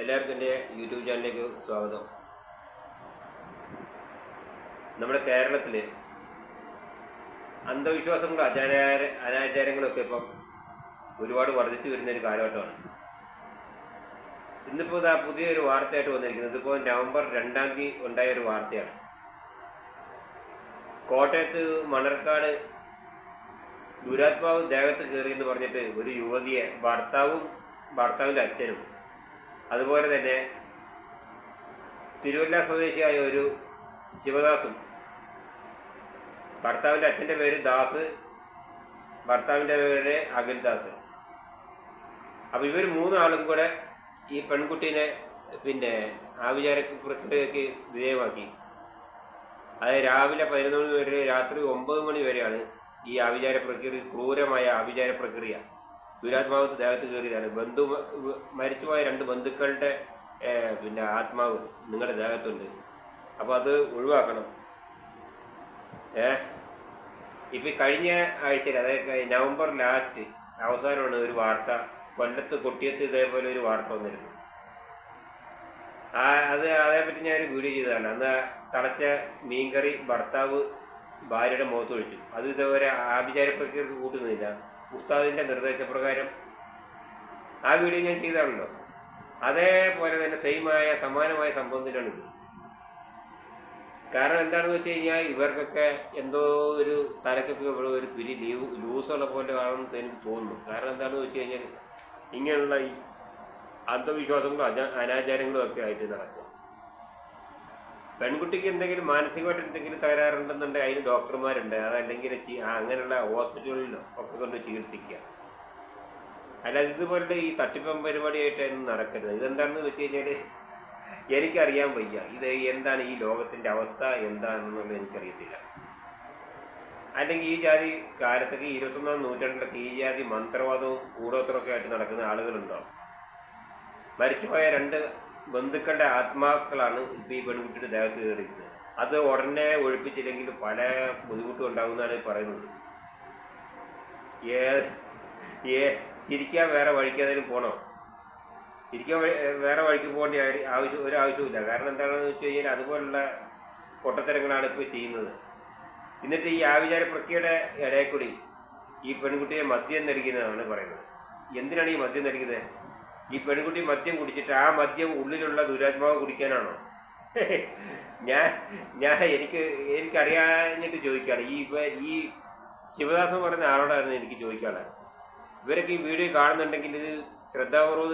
എല്ലാവർക്കും എന്റെ യൂട്യൂബ് ചാനലിലേക്ക് സ്വാഗതം. നമ്മുടെ കേരളത്തിൽ അന്ധവിശ്വാസങ്ങളും അനാചാര അനാചാരങ്ങളൊക്കെ ഇപ്പം ഒരുപാട് വർദ്ധിച്ചു വരുന്ന ഒരു കാലഘട്ടമാണ്. ഇന്നിപ്പോൾ ഇതാ പുതിയൊരു വാർത്തയായിട്ട് വന്നിരിക്കുന്നത്. ഇതിപ്പോൾ നവംബർ രണ്ടാം തീയതി ഉണ്ടായ ഒരു വാർത്തയാണ്. കോട്ടയത്ത് മണർക്കാട് ദുരാത്മാവ് ദേഹത്ത് കയറി എന്ന് പറഞ്ഞിട്ട് ഒരു യുവതിയെ ഭർത്താവും ഭർത്താവിന്റെ അച്ഛനും അതുപോലെ തന്നെ തിരുവല്ല സ്വദേശിയായ ഒരു ശിവദാസും ഭർത്താവിന്റെ അച്ഛന്റെ പേര് ദാസ് ഭർത്താവിന്റെ പേര് അഖിൽദാസ്. അപ്പോൾ ഇവർ മൂന്നാളും കൂടെ ഈ പെൺകുട്ടീനെ പിന്നെ ആവിചാര പ്രക്രിയയ്ക്ക് വിധേയമാക്കി. അത് രാവിലെ പതിനൊന്ന് മണി വരെ രാത്രി ഒമ്പത് മണി വരെയാണ് ഈ ആവിചാര പ്രക്രിയ ക്രൂരമായ ആവിചാര പ്രക്രിയ ദുരാത്മാവ് ദേഹത്ത് കയറിയതാണ്. ബന്ധു മരിച്ചുപോയ രണ്ട് ബന്ധുക്കളുടെ പിന്നെ ആത്മാവ് നിങ്ങളുടെ ദേഹത്തുണ്ട്. അപ്പോൾ അത് ഒഴിവാക്കണം. ഏ? ഇപ്പം കഴിഞ്ഞ ആഴ്ചയിൽ അതായത് നവംബർ ലാസ്റ്റ് അവസാനമാണ് ഒരു വാർത്ത കൊല്ലത്ത് കൊട്ടിയത്ത് ഇതേപോലെ ഒരു വാർത്ത വന്നിരുന്നു. ആ അത് അതേപ്പറ്റി ഞാൻ ഒരു വീഡിയോ ചെയ്തതാണ്. അന്ന് തളച്ച മീൻകറി ഭർത്താവ് ഭാര്യയുടെ മുഖത്ത് ഒഴിച്ചു. അത് ഇതേപോലെ ആഭിചാര പ്രക്രിയക്ക് കൂട്ടുന്നില്ല. ഉസ്താദിന്റെ നിർദ്ദേശപ്രകാരം ആ വീഡിയോ ഞാൻ ചെയ്താണല്ലോ. അതേപോലെ തന്നെ സെയിമായ സമാനമായ സംഭവം കാരണം എന്താണെന്ന് വെച്ച് കഴിഞ്ഞാൽ ഇവർക്കൊക്കെ എന്തോ ഒരു തലക്കൊക്കെ ഇവിടെ ഒരു പിരി ലീവ് ലൂസുള്ള പോലെ ആണെന്ന് എനിക്ക് തോന്നുന്നു. കാരണം എന്താണെന്ന് വെച്ച് കഴിഞ്ഞാൽ ഇങ്ങനെയുള്ള ഈ അന്ധവിശ്വാസങ്ങളും അനാചാരങ്ങളും ഒക്കെ ആയിട്ട് നടക്കും പെൺകുട്ടിക്ക് എന്തെങ്കിലും മാനസികമായിട്ട് എന്തെങ്കിലും തകരാറുണ്ടെന്നുണ്ടെങ്കിൽ അതിന് ഡോക്ടർമാരുണ്ട്. അതല്ലെങ്കിൽ അങ്ങനെയുള്ള ഹോസ്പിറ്റലുകളിലോ ഒക്കെ കൊണ്ട് ചികിത്സിക്കുക. അല്ലാതെ ഇതുപോലുള്ള ഈ തട്ടിപ്പം പരിപാടിയായിട്ടൊന്നും നടക്കരുത്. ഇതെന്താണെന്ന് വെച്ച് കഴിഞ്ഞാൽ എനിക്കറിയാൻ വയ്യ. ഇത് എന്താണ് ഈ ലോകത്തിന്റെ അവസ്ഥ എന്താണെന്നുള്ളത് എനിക്കറിയത്തില്ല. അല്ലെങ്കിൽ ഈ ജാതി കാലത്തൊക്കെ ഇരുപത്തൊന്നാം നൂറ്റാണ്ടിലൊക്കെ ഈ ജാതി മന്ത്രവാദവും കൂടോത്രമൊക്കെ ആയിട്ട് നടക്കുന്ന ആളുകളുണ്ടോ? മരിച്ചുപോയ രണ്ട് ബന്ധുക്കളുടെ ആത്മാക്കളാണ് ഇപ്പോൾ ഈ പെൺകുട്ടിയുടെ ദേഹത്ത് കയറിയിരിക്കുന്നത്. അത് ഉടനെ ഒഴിപ്പിച്ചില്ലെങ്കിൽ പല ബുദ്ധിമുട്ടും ഉണ്ടാകുമെന്നാണ് ഈ പറയുന്നത്. ഏ ഏ ചിരിക്കാൻ വേറെ വഴിക്ക് പോകണോ ചിരിക്കാൻ വേറെ വഴിക്ക് പോകേണ്ട ആവശ്യം ഒരു ആവശ്യമില്ല കാരണം എന്താണെന്ന് വെച്ച് കഴിഞ്ഞാൽ അതുപോലുള്ള പൊട്ടത്തരങ്ങളാണ് ഇപ്പോൾ ചെയ്യുന്നത്. എന്നിട്ട് ഈ ആവിചാര പ്രക്രിയയുടെ ഇടയിൽ കൂടി ഈ പെൺകുട്ടിയെ മദ്യം നൽകുന്നതാണ് പറയുന്നത്. എന്തിനാണ് ഈ മദ്യം നൽകുന്നത് ഈ പെൺകുട്ടി മദ്യം കുടിച്ചിട്ട് ആ മദ്യം ഉള്ളിലുള്ള ദുരാത്മാവ് കുടിക്കാനാണോ? ഞാൻ ഞാൻ എനിക്ക് എനിക്കറിയാഞ്ഞിട്ട് ചോദിക്കുകയാണ്. ഈ ഈ ശിവദാസൻ പറഞ്ഞ ആളോടായിരുന്നു എനിക്ക് ചോദിക്കാനുള്ളത്. ഇവരൊക്കെ ഈ വീഡിയോ കാണുന്നുണ്ടെങ്കിൽ ഇത് ശ്രദ്ധാപൂർവം